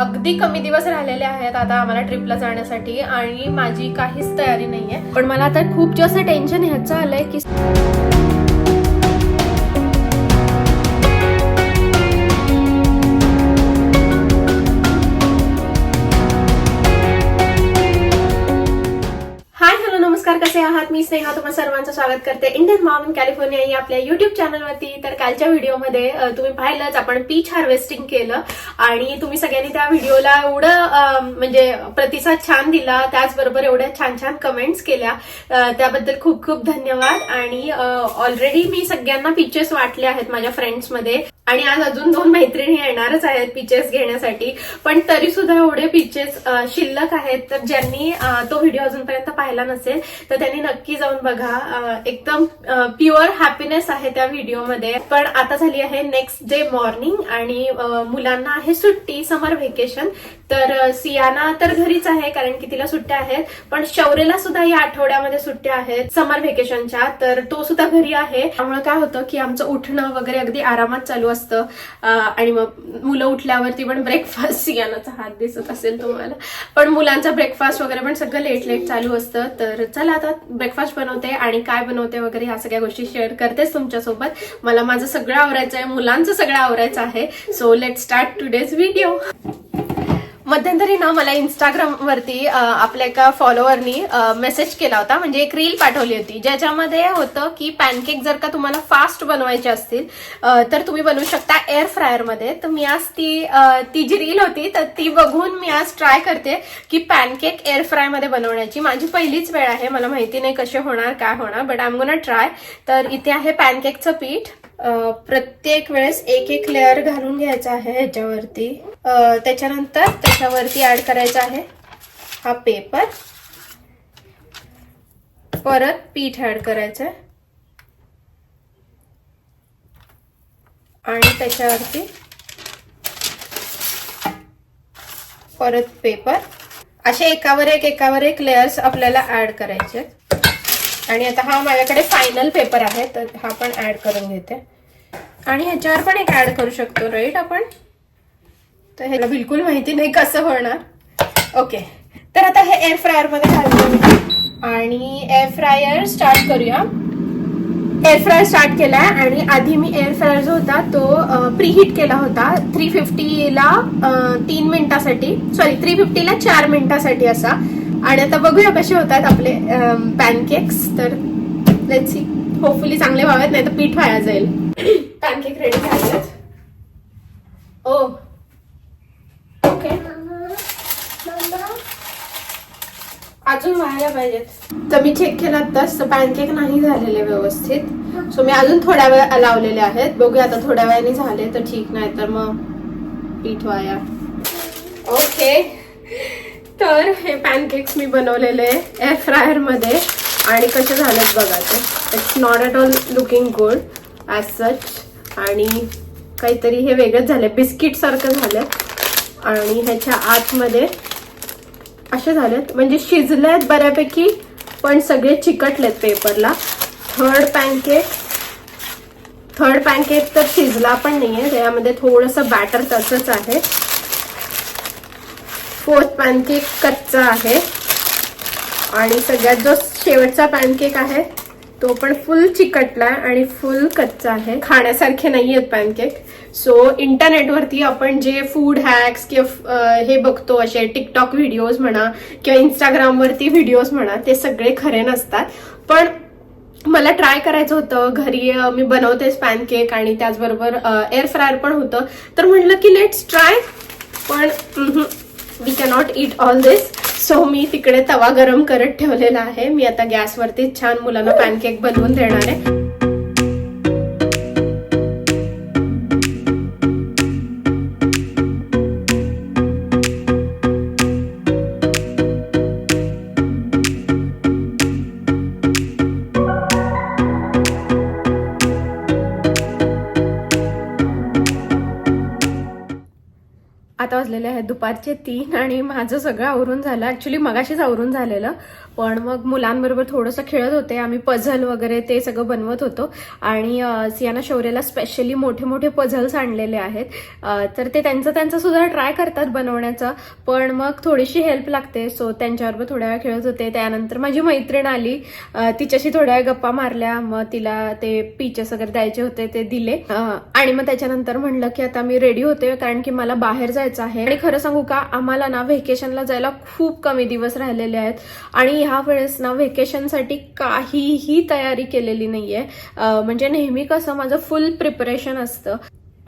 अगदी कमी दिवस राहिलेले आहेत आता आम्हाला ट्रिपला जाण्यासाठी आणि माझी काहीच तयारी नाहीये. पण मला आता खूप जास्त टेन्शन ह्याचं आलंय की कसे आहात. मी स्नेहा तुम्हा सर्वांचं स्वागत करते. इंडियन मॉम इन कॅलिफोर्निया या आपल्या युट्यूब चॅनलवरती तर कालच्या व्हिडिओमध्ये तुम्ही पाहिलंच आपण पीच हार्वेस्टिंग केलं. आणि तुम्ही सगळ्यांनी त्या व्हिडिओला एवढं म्हणजे प्रतिसाद छान दिला. त्याचबरोबर एवढ्या छान छान कमेंट्स केल्या. त्याबद्दल खूप खूप धन्यवाद. आणि ऑलरेडी मी सगळ्यांना पिचेस वाटले आहेत माझ्या फ्रेंड्समध्ये आणि आज अजून दोन मैत्रिणी येणारच आहेत पिचेस घेण्यासाठी. पण तरी सुद्धा एवढे पिचेस शिल्लक आहेत. तर ज्यांनी तो व्हिडिओ अजूनपर्यंत पाहिला नसेल तर त्यांनी नक्की जाऊन बघा. एकदम प्युअर हॅपीनेस आहे त्या व्हिडिओमध्ये पण आता झाली आहे नेक्स्ट डे मॉर्निंग आणि मुलांना आहे सुट्टी समर व्हेकेशन तर सियाना तर घरीच आहे कारण की तिला सुट्ट्या आहेत. पण शौर्यला सुद्धा या आठवड्यामध्ये सुट्ट्या आहेत समर व्हेकेशनच्या तर तो सुद्धा घरी आहे. त्यामुळे काय होतं की आमचं उठणं वगैरे अगदी आरामात चालू असतं. अ, आणि मग मुलं उठल्यावरती पण ब्रेकफास्ट सियानाचा हात दिसत असेल तुम्हाला. पण मुलांचा ब्रेकफास्ट वगैरे पण सगळं लेट लेट चालू असतं. तर चला आता ब्रेकफास्ट बनवते आणि काय बनवते वगैरे ह्या सगळ्या गोष्टी शेअर करतेच तुमच्यासोबत. मला माझं सगळं आवरायचं आहे मुलांचं सगळं आवरायचं आहे. So let start today's video मध्यंतरी ना मला इंस्टाग्राम वरती आपल्या एका फॉलोअरनी मेसेज केला होता. म्हणजे एक रील पाठवली होती ज्याच्यामध्ये होतं की पॅनकेक जर का तुम्हाला फास्ट बनवायचे असतील तर तुम्ही बनवू शकता एअर फ्रायरमध्ये. तर मी आज ती ती जी रील होती तर ती बघून मी आज ट्राय करते की पॅनकेक एअर फ्रायमध्ये बनवण्याची. माझी पहिलीच वेळ आहे मला माहिती नाही कसे होणार काय होणार but I am gonna try तर इथे आहे पॅनकेकचं पीठ. प्रत्येक वेळेस एक एक लेअर घालून घ्यायचा आहे ह्याच्यावरती. त्याच्यानंतर त्याच्यावरती ऍड करायचा आहे हा पेपर परत पीठ ऍड करायचं आहे आणि त्याच्यावरती परत पेपर असे एकावर एक एकावर एक लेअर्स आपल्याला ऍड करायचे आहेत. आणि आता हा माझ्याकडे फायनल पेपर आहे तर हा पण ऍड करून घेते. आणि ह्याच्यावर पण एक ऍड करू शकतो राईट आपण? तर ह्याला बिलकुल माहिती नाही कसं होणार. ओके तर आता हे एअर फ्रायरमध्ये घालतो आणि एअर फ्रायर स्टार्ट करूया. एअर फ्रायर स्टार्ट केलाय आणि आधी मी एअर फ्रायर जो होता तो प्रीहीट केला होता. थ्री फिफ्टीला तीन मिनिटासाठी. सॉरी थ्री फिफ्टीला चार मिनिटासाठी असा. आणि आता बघूया कसे होतात आपले पॅनकेक्स तर लेट्स सी होपफुली चांगले व्हावेत नाही तर पीठ वाया जाईल. पॅनकेक रेडी झालेत. ओ. ओके अजून व्हायला पाहिजेत. तर मी चेक केला तर पॅनकेक नाही झालेले व्यवस्थित. सो मी अजून थोड्या वेळ लावलेले आहेत. बघूया आता थोड्या वेळाने झाले तर ठीक नाही तर मग पीठ वाया. ओके तर हे पॅनकेक्स मी बनवलेले एअर फ्रायरमध्ये. आणि कसे झालेत बघा ते. It's not at all looking good as such आणि काहीतरी हे वेगळंच झाले बिस्किट सारखं झालं आणि ह्याच्या आतमध्ये असे झालेत. म्हणजे शिजले आहेत बऱ्यापैकी पण सगळे चिकटलेत पेपरला थर्ड पॅनकेक थर्ड पॅनकेक तर शिजला पण नाहीये. त्यामध्ये थोडंसं बॅटर तसंच आहे. फोर्थ पॅनकेक कच्चा आहे. आणि सगळ्यात जो शेवटचा पॅनकेक आहे तो पण फुल चिकटलाय आणि फुल कच्चा आहे. खाण्यासारखे नाही आहेत पॅनकेक सो इंटरनेटवरती आपण जे फूड हॅक्स किंवा हे बघतो असे टिकटॉक व्हिडिओज म्हणा किंवा इंस्टाग्रामवरती व्हिडिओज म्हणा ते सगळे खरे नसतात. पण मला ट्राय करायचं होतं. घरी मी बनवतेच पॅनकेक आणि त्याचबरोबर एअर फ्रायर पण होतं. तर म्हटलं की लेट्स ट्राय पण we cannot it all this so मी तिकडे तवा गरम करत ठेवलेला आहे. मी आता गॅसवरती छान मुलांना पॅनकेक बनवून देणार आहे. वाजलेले आहेत. दुपारचे तीन आणि माझं सगळं आवरून झालं. ऍक्च्युली मगाशीच आवरून झालेलं. पण मग मुलांबरोबर थोडंसं खेळत होते. आम्ही पझल वगैरे ते सगळं बनवत होतो. आणि सियाना शौर्यला स्पेशली मोठे मोठे पझल्स आणलेले आहेत. तर ते त्यांचं त्यांचं सुद्धा ट्राय करतात बनवण्याचं. पण मग थोडीशी हेल्प लागते. सो त्यांच्याबरोबर थोड्या वेळ खेळत होते. त्यानंतर माझी मैत्रीण आली. तिच्याशी थोड्या वेळ गप्पा मारल्या. मग तिला ते पीचेस वगैरे द्यायचे होते ते दिले. आणि मग त्याच्यानंतर म्हणलं की आता मी रेडी होते कारण की मला बाहेर जायचं आहे. आणि खरं सांगू का? आम्हाला ना व्हेकेशनला जायला खूप कमी दिवस राहिलेले आहेत. आणि ह्या वेळेस ना व्हेकेशनसाठी काहीही तयारी केलेली नाहीये. म्हणजे नेहमी कसं माझं फुल प्रिपरेशन असतं.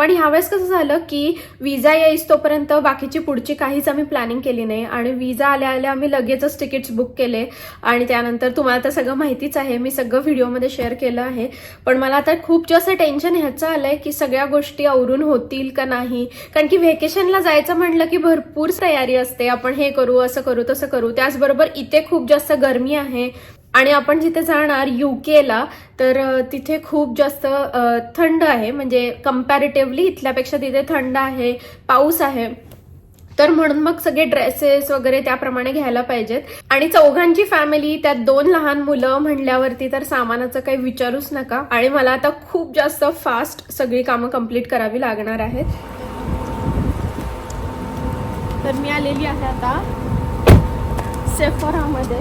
पण ह्यावेळेस कसं झालं की विजा येईस तोपर्यंत बाकीची पुढची काहीच आम्ही प्लॅनिंग केली नाही. आणि विजा आल्या आल्या आम्ही लगेचच तिकीट्स बुक केले. आणि त्यानंतर तुम्हाला तर सगळं माहितीच आहे. मी सगळं व्हिडिओमध्ये शेअर केलं आहे. पण मला आता खूप जास्त टेन्शन ह्याचं आलंय की सगळ्या गोष्टी आवरून होतील का नाही? कारण की व्हेकेशनला जायचं म्हटलं की भरपूर तयारी असते. आपण हे करू असं करू तसं करू. त्याचबरोबर इथे खूप जास्त गरमी आहे. आणि आपण जिथे जाणार युकेला तर तिथे खूप जास्त थंड आहे. म्हणजे कम्पॅरेटिव्हली इथल्यापेक्षा तिथे थंड आहे पाऊस आहे. तर म्हणून मग सगळे ड्रेसेस वगैरे त्याप्रमाणे घ्यायला पाहिजेत. आणि चौघांची फॅमिली त्यात दोन लहान मुलं म्हणल्यावरती तर सामानाचं काही विचारूच नका. आणि मला आता खूप जास्त फास्ट सगळी कामं कंप्लीट करावी लागणार आहेत. तर मी आलेली आहे आता सेफोरामध्ये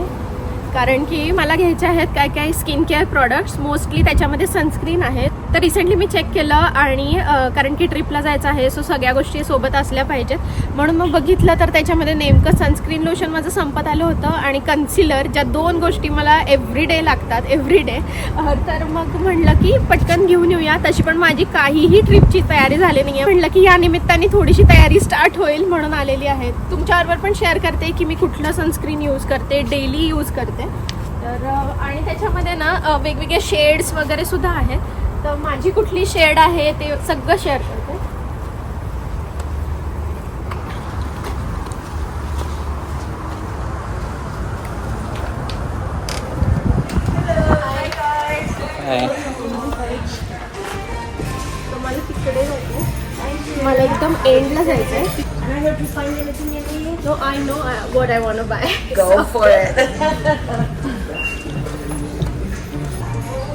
कारण की मला घ्यायचे आहेत काय काय स्किन केअर प्रॉडक्ट्स मोस्टली त्याच्यामध्ये सनस्क्रीन आहेत. तर रिसेंटली मी चेक केलं आणि कारण की ट्रिपला जायचं आहे सो सगळ्या गोष्टी सोबत असल्या पाहिजेत. म्हणून मग बघितलं तर त्याच्यामध्ये नेमकं सनस्क्रीन लोशन माझं संपत आलं होतं आणि कन्सिलर ज्या दोन गोष्टी मला एव्हरी डे लागतात एव्हरी डे तर मग म्हणलं की पटकन घेऊन येऊया. तशी पण माझी काहीही ट्रिपची तयारी झाली नाही आहे म्हणलं की या निमित्ताने थोडीशी तयारी स्टार्ट होईल म्हणून आलेली आहे. तुमच्याबरोबर पण शेअर करते की मी कुठलं सनस्क्रीन यूज करते डेली यूज करते. तर अ, आणि त्याच्यामध्ये ना वेगवेगळे शेड्स वगैरे सुद्धा आहेत. तर माझी कुठली शेड आहे ते सगळं शेअर करते. तर मला तिकडे जायचं मला एकदम एंडला जायचं आहे no I know what I want bye Go for it.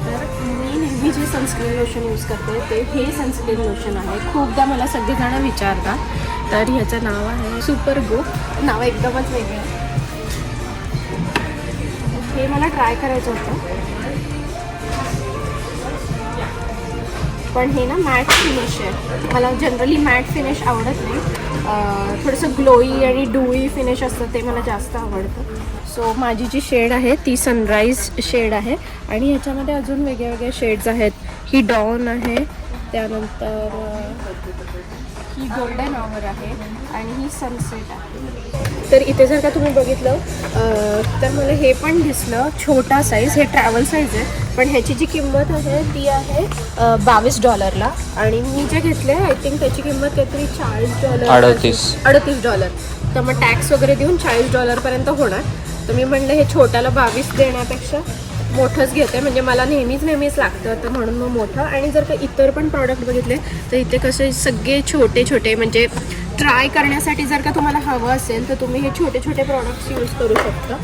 तर मी नेहमी जे सनस्क्रीन लोशन यूज करते ते हे सनस्क्रीन लोशन आहे. खूपदा मला सगळेजण विचारतात तर ह्याचं नाव आहे सुपर गो नाव एकदमच वेगळं आहे. हे मला ट्राय करायचं होतं. पण हे ना मॅट फिनिश आहे. मला जनरली मॅट फिनिश आवडत नाही. थोडंसं ग्लोई आणि डुई फिनिश असतं ते मला जास्त आवडतं. सो माझी जी शेड आहे ती सनराईज शेड आहे. आणि ह्याच्यामध्ये अजून वेगळ्या वेगळ्या शेड्स आहेत. ही डॉन आहे त्यानंतर ही गोल्डन ऑवर आहे. आणि ही सनसेट आहे. तर इथे जर का तुम्ही बघितलं तर मला हे पण दिसलं छोटा साईज हे ट्रॅव्हल साईज आहे. पण ह्याची जी किंमत आहे ती आहे बावीस डॉलरला आणि मी जे घेतले आय थिंक त्याची किंमत काहीतरी चाळीस डॉलर अडतीस. अडतीस डॉलर तर मग टॅक्स वगैरे देऊन चाळीस डॉलरपर्यंत होणार. तर मी म्हणलं हे छोट्याला बावीस देण्यापेक्षा मोठंच घेते. म्हणजे मला नेहमीच नेहमीच लागतं तर म्हणून मग मोठं. आणि जर का इतर पण प्रॉडक्ट बघितले तर इथे कसे सगळे छोटे छोटे म्हणजे ट्राय करण्यासाठी जर का तुम्हाला हवं असेल तर तुम्ही हे छोटे छोटे प्रॉडक्ट्स यूज करू शकता.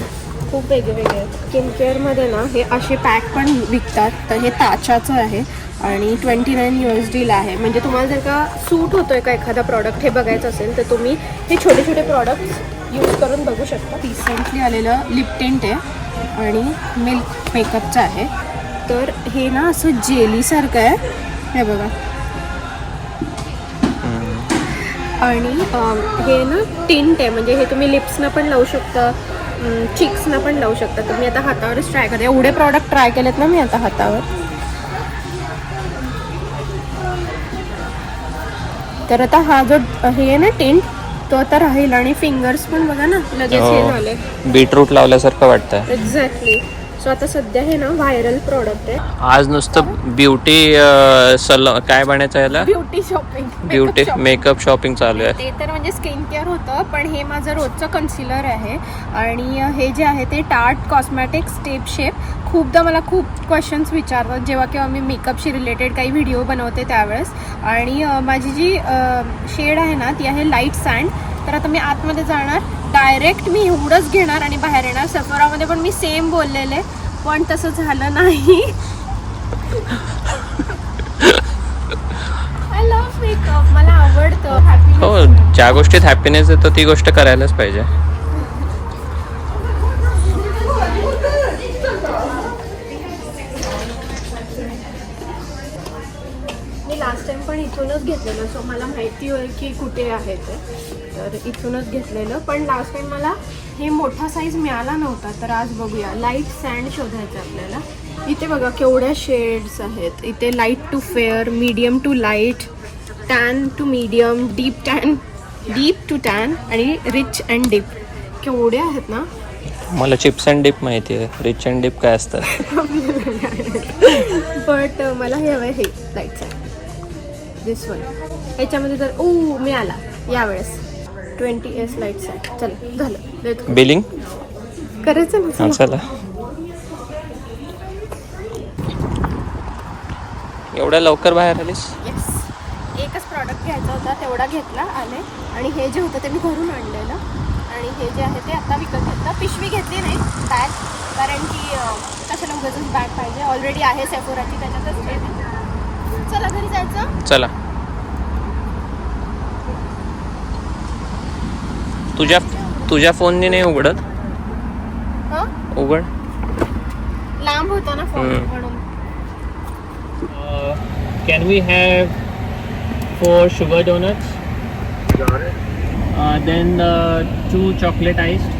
खूप वेगवेगळे आहेत. स्किन केअरमध्ये ना हे असे पॅक पण विकतात. तर हे ताचाचं आहे आणि ट्वेंटी नाईन यू एस डीला आहे. म्हणजे तुम्हाला जर का सूट होतोय का एखादा प्रॉडक्ट हे बघायचं असेल तर तुम्ही हे छोटे छोटे प्रॉडक्ट्स यूज करून बघू शकता. रिसेंटली आलेलं लिप आहे आणि मिल्क मेकअपचं आहे. तर हे ना असं जेलीसारखं आहे. हे बघा. आणि हे ना टिंट आहे म्हणजे हे तुम्ही लिप्सना पण लावू शकता चिक्सना पण लावू शकता. तर मी आता हातावरच ट्राय करते. एवढे प्रॉडक्ट ट्राय केलेत ना मी आता हातावर. तर आता हा जो हे आहे ना टिंट तो आता राहील. आणि फिंगर्स पण बघा ना लगेच हे झाले. हो. बीटरूट लावल्यासारखं वाटतंय. एक्झॅक्टली सो आता सध्या हे ना व्हायरल प्रॉडक्ट आहे. आज नुसतं ब्युटी सल काय बनायचं याला? Beauty shopping beauty makeup shopping चालू आहे. ते तर म्हणजे स्किन केअर होतं पण हे माझं रोजचं कन्सिलर आहे. आणि हे जे आहे ते टार्ट कॉस्मॅटिक स्टेप शेप खूपदा मला खूप क्वेश्चन्स विचारतात जेव्हा केव्हा मी मेकअपशी रिलेटेड काही व्हिडिओ बनवते त्यावेळेस. आणि माझी जी शेड आहे ना ती आहे लाइट सँड तर आता मी आतमध्ये जाणार. डायरेक्ट मी एवढंच घेणार आणि बाहेर येणार. सफोरामध्ये पण मी सेम बोललेले पण तसं झालं नाही. आय लव्ह मेकअप मला आवडतं. हो हॅपी ज्या गोष्टीत हॅपीनेस येतो ती गोष्ट करायलाच पाहिजे. मी लास्ट टाइम पण इथूनच घेतलेलं सो मला माहिती होईल की कुठे आहे ते. तर इथूनच घेतलेलं. पण लास्ट टाइम मला हे मोठा साईज मिळाला नव्हता तर आज बघूया. लाइट सँड शोधायचं आपल्याला. इथे बघा केवढ्या शेड्स आहेत. इथे light to fair medium to light tan to medium deep tan deep to tan आणि रिच अँड डीप केवढे आहेत ना? मला चिप्स अँड डिप माहिती आहे. रिच अँड डिप काय असतं बट मला हे हवं आहे हे लाइट सँड दिस वन याच्यामध्ये तर ओ मिळाला. यावेळेस. ट्वेंटी एस लाइट सँड चल झालं. बिलिंग? करायचं ना चला. एवढ्या लवकर बाहेर आलीस? येस एकच प्रॉडक्ट घ्यायचा होता तेवढा घेतला आले आणि हे जे होतं ते मी घरून आणलेलं. आणि हे जे आहे ते आता विकत घेतलं. पिशवी घेतली नाही बॅग कारण की अं, कशाला उगाचच बॅग पाहिजे. ऑलरेडी आहे सेफोराची त्याच्यातच चला घरी जायचं? चला. तुझ्या तुझ्या फोनने नाही उघडत हं उघड लांब होता ना फोन हम्म. म्हणून Uh, can we have four sugar donuts? Got it. Uh, then uh, two chocolate iced.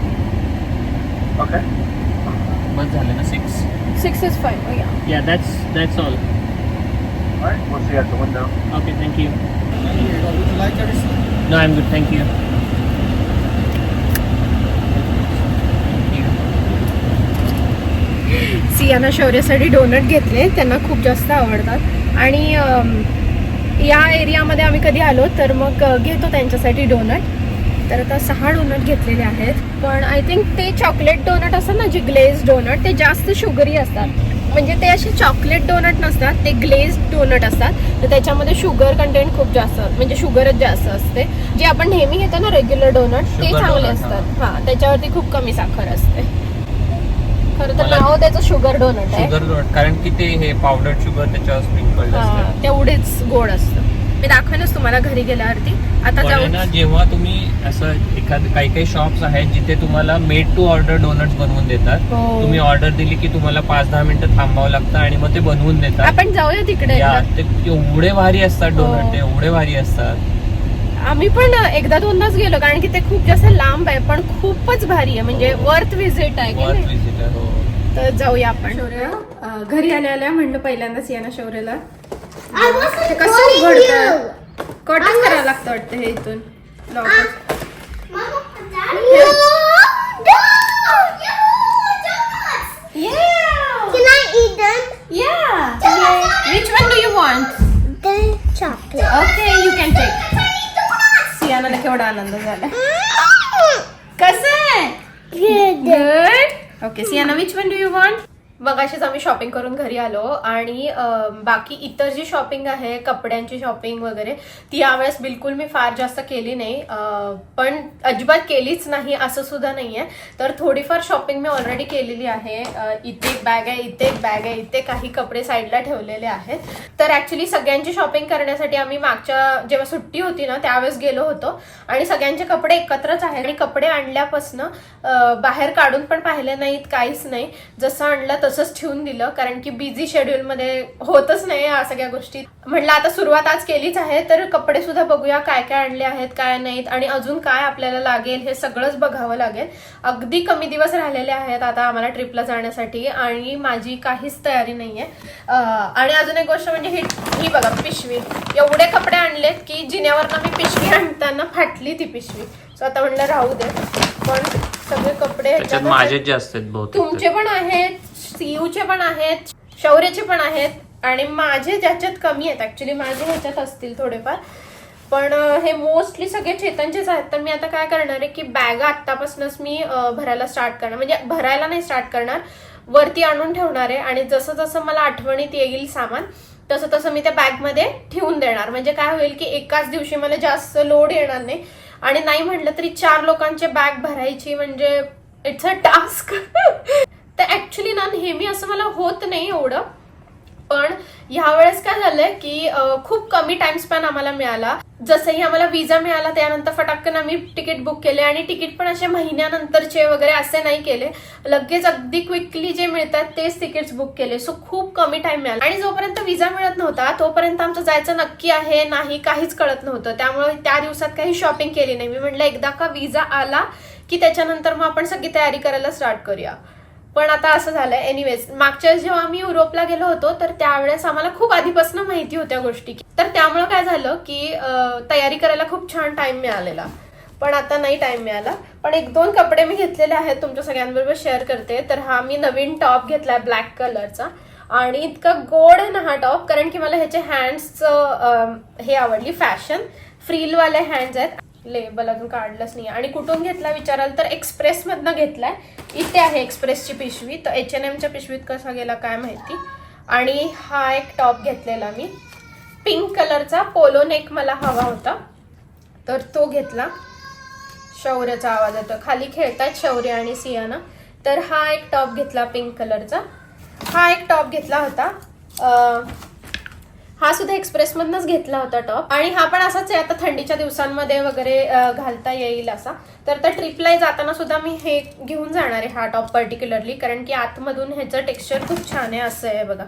Okay. बस झाले ना सिक्स सिक्स इज फाईव्ह या या that's that's all All right. We'll see you at the window. Okay thank you Would you like everything? No I am good thank you Siyana शौर्यासाठी doughnut घेतले त्यांना खूप जास्त आवडतात. आणि या एरियामध्ये आम्ही कधी आलो तर मग घेतो त्यांच्यासाठी डोनट तर आता सहा डोनट घेतलेले आहेत. पण आय थिंक ते चॉकलेट डोनट असतात ना जे ग्लेज डोनट ते जास्त शुगरी असतात. म्हणजे ते असे चॉकलेट डोनट नसतात ते ग्लेज डोनट असतात. तर त्याच्यामध्ये शुगर कंटेंट खूप जास्त म्हणजे शुगरच जास्त असते. जे आपण नेहमी घेतो ना रेग्युलर डोनट ते चांगले असतात. हां त्याच्यावरती खूप कमी साखर असते. खरं तर मला- नाव त्याचं शुगर डोनट आहे. शुगर कारण की ते हे पावडर शुगर त्याच्यावर स्प्रिंकल्ड हा, असतं. तेवढेच गोड असतं. मी दाखवेनच तुम्हाला घरी गेल्यावरती. आता पण आहे जाऊन ना जेव्हा तुम्ही असं एखाद काही काही शॉप्स आहेत जिथे तुम्हाला मेड टू ऑर्डर डोनट्स बनवून देतात. हो. तुम्ही ऑर्डर दिली की तुम्हाला पाच दहा मिनिटं थांबावं लागतं आणि मग ते बनवून देतात. आपण जाऊया तिकडे या एकदा. ते एवढे भारी असतात हो. डोनट ते एवढे भारी असतात. आम्ही पण एकदा दोनदाच गेलो कारण की ते खूप जास्त लांब आहे पण खूपच भारी आहे. म्हणजे वर्थ विजिट आहे हो. तर जाऊया आपण. घरी आल्या आल्या म्हणलं पहिल्यांदाच या ना शौर्यला. कसं उघडतं? कटच करायला लागतं वाटतं हे इथून. Can eat them? Which one do you want The chocolate. Okay you can take सियानाला केवढा आनंद झाला कसं आहे Good. Good okay Siana which one do you want मग अशीच आम्ही शॉपिंग करून घरी आलो आणि बाकी इतर जी शॉपिंग आहे कपड्यांची शॉपिंग वगैरे ती यावेळेस बिलकुल मी फार जास्त केली नाही. पण अजिबात केलीच नाही असं सुद्धा नाही आहे तर थोडीफार शॉपिंग मी ऑलरेडी केलेली आहे. इथे एक बॅग आहे इथे एक बॅग आहे इथे काही कपडे साईडला ठेवलेले आहेत. तर ऍक्च्युली सगळ्यांची शॉपिंग करण्यासाठी आम्ही मागच्या जेव्हा सुट्टी होती ना त्यावेळेस गेलो होतो. आणि सगळ्यांचे कपडे एकत्रच आहेत. आणि कपडे आणल्यापासनं बाहेर काढून पण पाहिले नाहीत काहीच नाही. जसं आणलं तसं तसंच ठेवून दिलं कारण की बिझी शेड्यूल मध्ये होतच नाही या सगळ्या गोष्टी. म्हटलं आता सुरुवात आज केलीच आहे तर कपडे सुद्धा बघूया काय काय आणले आहेत काय नाहीत आणि अजून काय आपल्याला लागेल हे सगळंच बघावं लागेल. अगदी कमी दिवस राहिलेले आहेत आता आम्हाला ट्रिपला जाण्यासाठी आणि माझी काहीच तयारी नाहीये. अं, आणि अजून एक गोष्ट म्हणजे ही ही बघा पिशवी. एवढे कपडे आणलेत की जिन्यावरनं मी पिशवी आणताना फाटली ती पिशवी. सो आता म्हणलं राहू दे. पण सगळे कपडे बहुतेक तुमचे पण आहेत. सीयूचे पण आहेत शौर्याचे पण आहेत आणि माझे ज्याच्यात कमी आहेत ऍक्च्युली माझे ह्याच्यात असतील थोडेफार. पण हे मोस्टली सगळे चेतनचेच आहेत. तर मी आता काय करणार आहे की बॅगा आत्तापासूनच मी भरायला स्टार्ट करणार. म्हणजे भरायला नाही स्टार्ट करणार वरती आणून ठेवणार आहे आणि जसं जसं मला आठवणीत येईल सामान तसं तसं मी त्या बॅगमध्ये ठेवून देणार. म्हणजे काय होईल की एकाच दिवशी मला जास्त लोड येणार नाही. आणि नाही म्हटलं तरी चार लोकांचे बॅग भरायची म्हणजे इट्स अ टास्क तर ऍक्च्युली ना नेहमी असं मला होत नाही एवढं. पण ह्या वेळेस काय झालंय की खूप कमी टाइम स्पॅन आम्हाला मिळाला. जसंही आम्हाला विजा मिळाला त्यानंतर फटाकन आम्ही तिकीट बुक केले आणि तिकीट पण असे महिन्यानंतरचे वगैरे असे नाही केले. लगेच अगदी क्विकली जे मिळतात तेच तिकीट्स बुक केले. सो खूप कमी टाइम मिळाला. आणि जोपर्यंत विजा मिळत नव्हता तोपर्यंत आमचं जायचं नक्की आहे नाही काहीच कळत नव्हतं. त्यामुळे त्या दिवसात काही शॉपिंग केली नाही. मी म्हटलं एकदा का विजा आला की त्याच्यानंतर मग आपण सगळी तयारी करायला स्टार्ट करूया. पण आता असं झालंय. एनिवेज मागच्या वेळेस जेव्हा आम्ही युरोपला गेलो होतो तर त्यावेळेस आम्हाला खूप आधीपासून माहिती होत्या गोष्टी तर त्यामुळे काय झालं की तयारी करायला खूप छान टाइम मिळालेला. पण आता नाही टाइम मिळाला. पण एक दोन कपडे मी घेतलेले आहेत तुमच्या सगळ्यांबरोबर शेअर करते. तर हा मी नवीन टॉप घेतलाय ब्लॅक कलरचा आणि इतका गोड आहे ना हा टॉप कारण की मला ह्याचे हँड्सचं हे आवडली फॅशन फ्रीलवाले हँड्स आहेत. लेबल अजून काढलंच नाही आणि कुठून घेतला विचाराल तर एक्सप्रेसमधनं घेतलाय. इथे आहे एक्सप्रेसची पिशवी. तर एच एन एमच्या पिशवीत कसा गेला काय माहिती? आणि हा एक टॉप घेतलेला मी. पिंक कलरचा पोलो नेक मला हवा होता. तर तो घेतला. शौर्याचा आवाज येतो खाली खेळतात शौर्य आणि सियाना. तर हा एक टॉप घेतला पिंक कलरचा. हा एक टॉप घेतला होता. हा सुद्धा एक्सप्रेस मधनच घेतला होता टॉप. आणि हा पण असाच आहे आता थंडीच्या दिवसांमध्ये वगैरे घालता येईल असा. तर त्या ट्रिपला जाताना सुद्धा मी हे घेऊन जाणार आहे हा टॉप पर्टिक्युलरली कारण की आतमधून ह्याचं टेक्स्चर खूप छान आहे असं आहे बघा.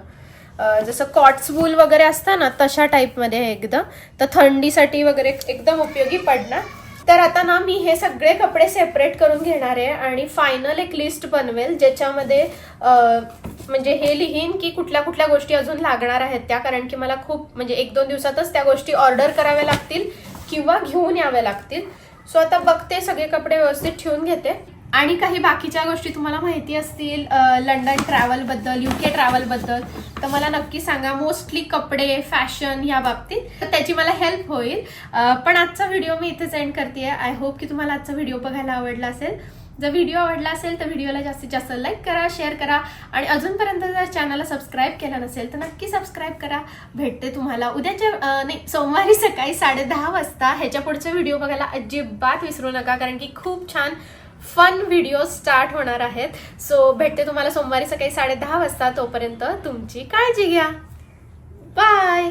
जसं कॉट्स वूल वगैरे असतं ना तशा टाईपमध्ये आहे एकदम. तर थंडीसाठी वगैरे एकदम उपयोगी पडणार. तर आता ना मी हे सगळे कपडे सेपरेट करून घेणार आहे आणि फायनल एक लिस्ट बनवेल ज्याच्यामध्ये म्हणजे हे लिहीन की कुठल्या कुठल्या गोष्टी अजून लागणार आहेत त्या कारण की मला खूप म्हणजे एक दोन दिवसातच त्या गोष्टी ऑर्डर कराव्या लागतील किंवा घेऊन याव्या लागतील. सो आता बघते सगळे कपडे व्यवस्थित ठेवून घेते. आणि काही बाकीच्या गोष्टी तुम्हाला माहिती असतील लंडन ट्रॅव्हलबद्दल यू के ट्रॅव्हलबद्दल तर मला नक्की सांगा. मोस्टली कपडे फॅशन या बाबतीत. तर त्याची मला हेल्प होईल. पण आजचा व्हिडिओ मी इथेच एंड करते आय होप की तुम्हाला आजचा व्हिडिओ बघायला आवडला असेल. जर व्हिडिओ आवडला असेल तर व्हिडिओला जास्तीत जास्त लाईक करा शेअर करा आणि अजूनपर्यंत जर चॅनलला सबस्क्राईब केला नसेल तर नक्की सबस्क्राईब करा. भेटते तुम्हाला उद्याच्या नाही सोमवारी सकाळी साडेदहा वाजता. ह्याच्या पुढचे व्हिडिओ बघायला अजिबात विसरू नका कारण की खूप छान फन व्हिडिओ स्टार्ट होणार आहेत. सो भेटते तुम्हाला सोमवारी सकाळी साडेदहा वाजता. तोपर्यंत तुमची काळजी घ्या. बाय